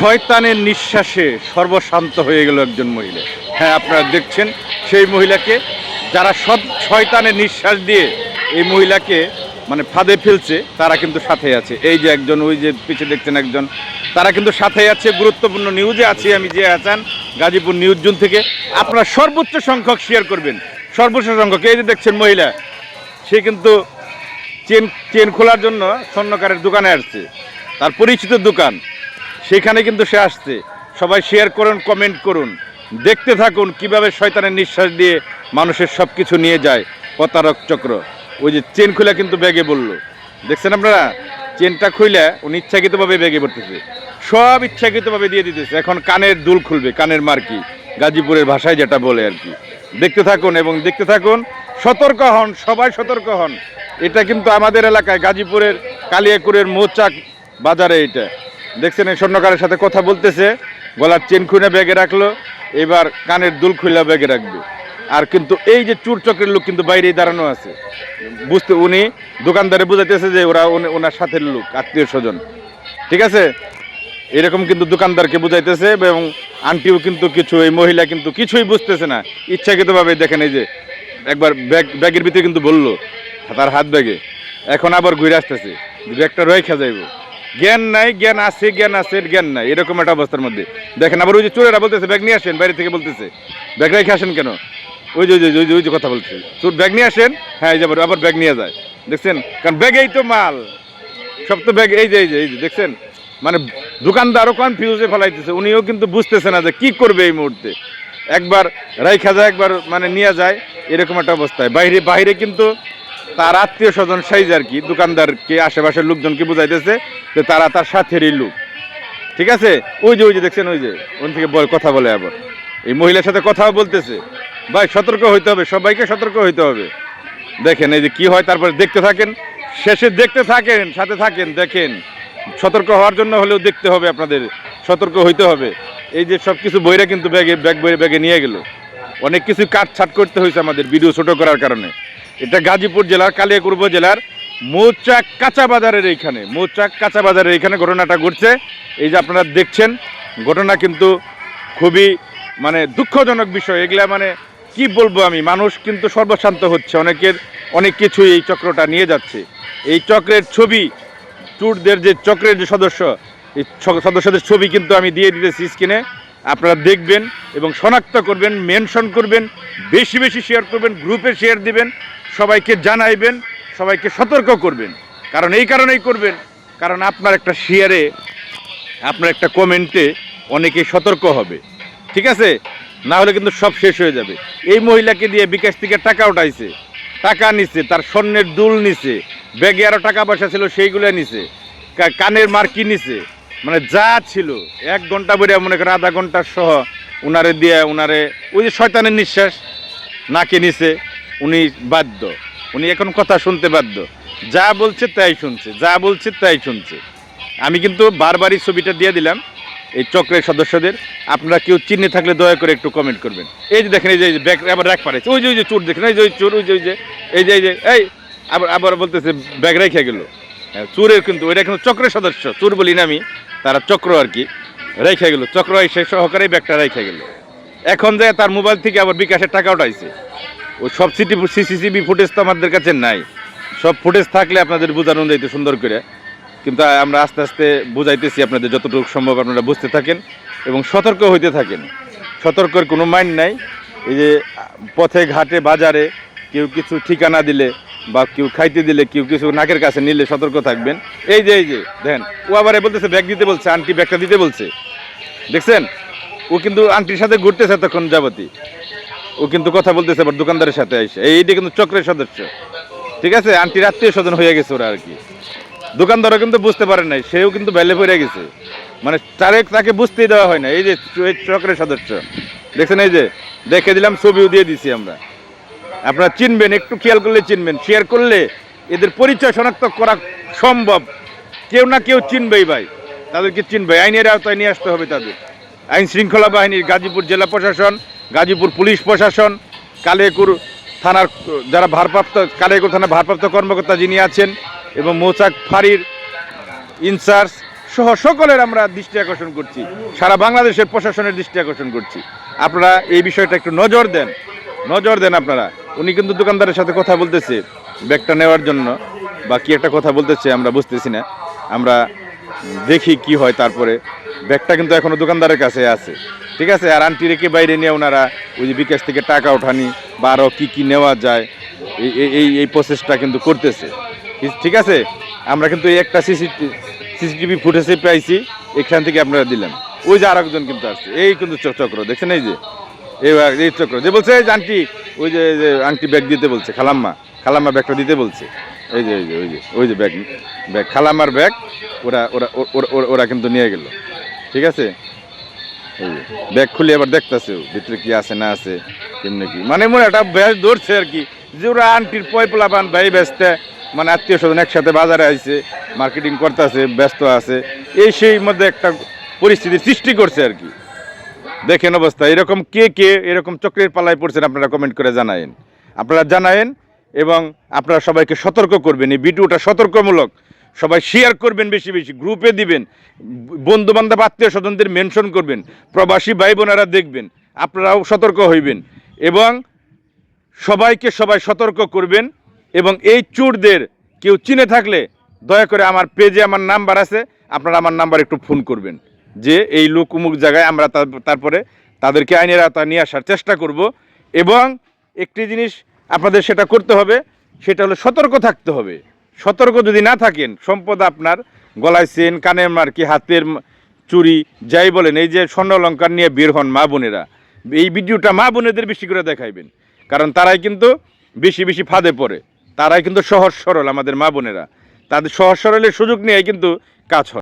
শয়তানের নিঃশ্বাসে সর্বশান্ত হয়ে গেল একজন মহিলা। হ্যাঁ আপনারা দেখছেন সেই মহিলাকে, যারা সব শয়তানের নিঃশ্বাস দিয়ে এই মহিলাকে মানে ফাঁদে ফেলছে, তারা কিন্তু সাথে আছে। এই যে একজন, ওই যে পিছিয়ে দেখছেন একজন, তারা কিন্তু সাথে আছে। গুরুত্বপূর্ণ নিউজে আছি আমি, যে আছেন গাজীপুর নিউজ জুন থেকে। আপনারা সর্বোচ্চ সংখ্যক শেয়ার করবেন। সর্বোচ্চ সংখ্যক, এই যে দেখছেন মহিলা, সে কিন্তু চেন চেন খোলার জন্য স্বর্ণকারের দোকানে আসছে। তার পরিচিত দোকান। সেখানে কিন্তু সে আসছে। সবাই শেয়ার করুন কমেন্ট করুন। দেখতে থাকুন কীভাবে শয়তানের নিঃশ্বাস দিয়ে মানুষের সব কিছু নিয়ে যায়। প্রতারক চক্র। ওই যে চেন খুলে কিন্তু ব্যাগে বলল। দেখছেন আপনারা? চেনটা খুলে উনি ইচ্ছাকৃতভাবে ব্যাগে পড়তেছে সব ইচ্ছাকৃতভাবে দিয়ে দিতেছে। এখন কানের দুল খুলবে, কানের মার্কি। গাজীপুরের ভাষায় যেটা বলে আর কি। দেখতে থাকুন এবং দেখতে থাকুন, সতর্ক হন, সবাই সতর্ক হন। এটা কিন্তু আমাদের এলাকায়, গাজীপুরের কালিয়াকুরের মোচাক বাজারে এটা। দেখছেন এই স্বর্ণকারের সাথে কথা বলতেছে, গলার চেন খুলে ব্যাগে রাখল, এবার কানের দুল খুলে ব্যাগে রাখবে। আর কিন্তু এই যে চুর চক্রের লোক কিন্তু বাইরেই দাঁড়ানো আছে। বুঝতে উনি দোকানদারে বুঝাইতেছে যে ওরা ওনার সাথে লোক, আত্মীয় স্বজন। ঠিক আছে? এরকম কিন্তু দোকানদারকে বুঝাইতেছে এবং আন্টিও কিন্তু কিছু, এই মহিলা কিন্তু কিছুই বুঝতেছে না। ইচ্ছাকৃতভাবে দেখেন এই যে একবার ব্যাগ ব্যাগের ভিতরে কিন্তু বলল, তার হাত ব্যাগে। এখন আবার ঘুরে আসতেছে। ব্যাগটা রয়েখা যাইব। জ্ঞান নাই, জ্ঞান আছে জ্ঞান আছে জ্ঞান নাই। এরকম একটা অবস্থার মধ্যে। দেখেন, আবার ওই যে চোরেরা বলতেছে, ব্যাগ নিয়ে আসেন, বাইরে থেকে বলতেছে। ব্যাগ রেখে আসেন কেন? ওই যে ওই যে ওই যে কথা বলছে। চোর, ব্যাগ নিয়ে আসেন? হ্যাঁ এই আবার ব্যাগ নিয়ে যায়। দেখছেন? কারণ ব্যাগেই তো মাল। সব তো ব্যাগ, এই যে এই যে এই যে, দেখছেন? মানে দোকানদারও কনফিউজে ফেলাইতেছে। উনিও কিন্তু বুঝতেছে না যে কি করবে এই মুহূর্তে। একবার রাইখা যায়, একবার মানে নিয়ে যায়, এরকম একটা অবস্থায়। বাইরে বাইরে কিন্তু তার আত্মীয় স্বজন সাইজ আর কি, দোকানদারকে, আশেপাশের লোকজনকে বুঝাইতেছে যে তারা তার সাথেরই লোক। ঠিক আছে? ওই যে ওই যে, দেখছেন, ওই যে ওন থেকে কথা বলে আবার। এই মহিলার সাথে কথাও বলতেছে। ভাই, সতর্ক হইতে হবে, সবাইকে সতর্ক হইতে হবে। দেখেন, এই যে কি হয়, তারপরে দেখতে থাকেন, শেষে দেখতে থাকেন, সাথে থাকেন, দেখেন। সতর্ক হওয়ার জন্য হলেও দেখতে হবে আপনাদের, সতর্ক হইতে হবে। এই যে সব কিছু বইরা কিন্তু ব্যাগে, ব্যাগ বই ব্যাগে নিয়ে গেল। অনেক কিছু কাট ছাট করতে হয়েছে আমাদের, ভিডিও ছোট করার কারণে। এটা গাজীপুর জেলার কালিয়াকুর জেলার মৌচাক কাঁচা বাজারের এইখানে। মৌচাক কাঁচা বাজারের এইখানে ঘটনাটা ঘটছে। এই যে আপনারা দেখছেন, ঘটনা কিন্তু খুবই মানে দুঃখজনক বিষয়। এগুলা মানে কি বলব আমি? মানুষ কিন্তু সর্বশান্ত হচ্ছে। অনেকের অনেক কিছুই এই চক্রটা নিয়ে যাচ্ছে। এই চক্রের ছবি, ট্যুরদের যে চক্রের যে সদস্য, এই সদস্যদের ছবি কিন্তু আমি দিয়ে দিতেছি স্ক্রিনে। আপনারা দেখবেন এবং শনাক্ত করবেন, মেনশন করবেন, বেশি বেশি শেয়ার করবেন গ্রুপে শেয়ার দিবেন। সবাইকে জানাইবেন, সবাইকে সতর্ক করবেন। কারণ এই কারণেই করবেন, কারণ আপনার একটা শেয়ারে আপনার একটা কমেন্টে অনেকে সতর্ক হবে। ঠিক আছে? না হলে কিন্তু সব শেষ হয়ে যাবে। এই মহিলাকে দিয়ে বিকাশ থেকে টাকা উঠাইছে। টাকা নিছে, তার স্বর্ণের দুল নিছে, ব্যাগে আরও টাকা পয়সা ছিল সেইগুলো নিছে কানের মার্কি নিছে। মানে যা ছিল, এক ঘণ্টা বেরিয়ে মনে করেন আধা ঘণ্টা সহ উনারে দিয়ে, উনারে, ওই যে শয়তানের নিঃশ্বাস, নাকে নিছে। উনি বাধ্য। উনি এখন কথা শুনতে বাধ্য। যা বলছে তাই শুনছে যা বলছে তাই শুনছে। আমি কিন্তু বারবারই ছবিটা দিয়ে দিলাম এই চক্রের সদস্যদের। আপনারা কেউ চিহ্নে থাকলে দয়া করে একটু কমেন্ট করবেন। এই যে দেখেন এই যে ব্যাগ আবার র্যাক পারেছে ওই যে ওই যে চোর দেখেন এই যে ওই চোর ওই যে ওই যে এই যে এই যে এই আবার আবার বলতেছে ব্যাগ রেখে গেল। হ্যাঁ, চোরের কিন্তু ওইটা কিন্তু চক্রের সদস্য। চোর বলি না আমি তারা চক্র আর কি। রেখে গেল চক্র এসে সহকারে ব্যাগটা রেখে গেল। এখন যায় তার মোবাইল থেকে আবার বিকাশের টাকা উঠাইছে। ওই সব সিটি সিসিটিভি ফুটেজ তো আমাদের কাছে নাই। সব ফুটেজ থাকলে আপনাদের বোঝানো যাইতে সুন্দর করে। কিন্তু আমরা আস্তে আস্তে বুঝাইতেছি আপনাদের যতটুকু সম্ভব আপনারা বুঝতে থাকেন এবং সতর্ক হইতে থাকেন। সতর্কের কোনো মাইন্ড নাই। এই যে পথে, ঘাটে, বাজারে কেউ কিছু ঠিকানা দিলে বা কেউ খাইতে দিলে, কেউ কিছু নাকের কাছে নিলে সতর্ক থাকবেন। এই যে এই যে, দেখেন, ও আবার বলতেছে ব্যাগ দিতে বলছে আন্টি ব্যাগটা দিতে বলছে। দেখছেন? ও কিন্তু আন্টির সাথে ঘুরতেছে তখন যাবতী ও কিন্তু কথা বলতেছে, আবার দোকানদারের সাথে এসে এইটা কিন্তু চক্রের সদস্য। ঠিক আছে? আন্টির আত্মীয় স্বজন হয়ে গেছে ওরা আর কি। দোকানদারও কিন্তু বুঝতে পারে নাই, সেও কিন্তু বেলে পড়ে গেছে। মানে তারে তাকে বুঝতেই দেওয়া হয় না। এই যে চক্রের সদস্য। দেখছেন এই যে, দেখে দিলাম, ছবিও দিয়ে দিছি আমরা। আপনারা চিনবেন, একটু খেয়াল করলে চিনবেন। শেয়ার করলে এদের পরিচয় শনাক্ত করা সম্ভব। কেউ না কেউ চিনবেই ভাই। তাদেরকে চিনবে। আইনের আওতায় নিয়ে আসতে হবে তাদের। আইন শৃঙ্খলা বাহিনীর গাজীপুর জেলা প্রশাসন, গাজীপুর পুলিশ প্রশাসন, কালেকুর থানার, যারা ভারপ্রাপ্ত, কালেকুর থানার ভারপ্রাপ্ত কর্মকর্তা যিনি আছেন এবং মৌচাক ফাঁড়ির ইনচার্জ সহ সকলের আমরা দৃষ্টি আকর্ষণ করছি। সারা বাংলাদেশের প্রশাসনের দৃষ্টি আকর্ষণ করছি। আপনারা এই বিষয়টা একটু নজর দেন। নজর দেন আপনারা। উনি কিন্তু দোকানদারের সাথে কথা বলতেছে। ব্যাগটা নেওয়ার জন্য। বা কি একটা কথা বলতেছে আমরা বুঝতেছি না। আমরা দেখি কি হয় তারপরে। ব্যাগটা কিন্তু এখনও দোকানদারের কাছে আছে। ঠিক আছে? আর আন্টি রেখে বাইরে নিয়ে ওনারা ওই যে বিকাশ থেকে টাকা ওঠানি বা আরও কী কী নেওয়া যায়, এই এই- প্রসেসটা কিন্তু করতেছে। ঠিক- আছে? আমরা কিন্তু এই একটা সিসিটিভি সিসিটিভি ফুটেজে পাইছি, এখান থেকে আপনারা দিলাম ওই যে আরেকজন কিন্তু আসছে, এই কিন্তু চক্র, দেখছেন এই যে? এই চক্র। যে বলছে, এই যে আন্টি, ওই যে আন্টি ব্যাগ দিতে বলছে, খালাম্মা খালাম্মা ব্যাগটা দিতে বলছে। এই যে এই যে ওই যে ওই যে ব্যাগ ব্যাগ, খালাম্মার ব্যাগ ওরা- ওরা ওরা কিন্তু নিয়ে গেল। ঠিক আছে? এই ব্যাগ খুলে আবার দেখতেছে ভিতরে কি আছে না আছে, কেমনি কি? মানে মনে একটা ব্যাস ধরছে আর কি। যে ওরা আন্টির পয় পোলাপান ভাই ব্যস্তে মানে আত্মীয় স্বজন একসাথে বাজারে আইছে মার্কেটিং করতেছে, ব্যস্ত আছে, এই সেই মধ্যে একটা পরিস্থিতির সৃষ্টি করছে আর কি। দেখেন অবস্থা, এরকম কে কে এরকম চক্রের পালায় পড়ছেন আপনারা কমেন্ট করে জানায়েন। আপনারা জানায়েন এবং আপনারা সবাইকে সতর্ক করবেন। এই ভিডিওটা সতর্কমূলক। সবাই শেয়ার করবেন বেশি বেশি গ্রুপে দিবেন বন্ধু বান্ধব আত্মীয় স্বজনদের মেনশন করবেন, প্রবাসী ভাই বোনেরা দেখবেন, আপনারাও সতর্ক হইবেন এবং সবাইকে সবাই সতর্ক করবেন এবং এই চোরদের কেউ চিনে থাকলে দয়া করে আমার পেজে আমার নাম্বার আছে, আপনারা আমার নাম্বার একটু ফোন করবেন, যে এই লোক উমুক জায়গায় আমরা তার- তারপরে তাদেরকে আইনের আওতা নিয়ে আসার চেষ্টা করব এবং একটি জিনিস আপনাদের সেটা করতে হবে, সেটা হলো সতর্ক থাকতে হবে। সতর্ক যদি না থাকেন, সম্পদ আপনার গলায় চেন, কানের মার্কি, হাতের চুরি, যাই বলেন, এই যে স্বর্ণ অলঙ্কার নিয়ে বের হন মা বোনেরা, এই ভিডিওটা মা বোনেদের বেশি করে দেখাইবেন। কারণ তারাই কিন্তু বেশি বেশি ফাঁদে পড়ে। তারাই কিন্তু সহজ সরল আমাদের মা বোনেরা। তাদের সহজ সরলের সুযোগ নিয়ে কিন্তু কাজ হয়।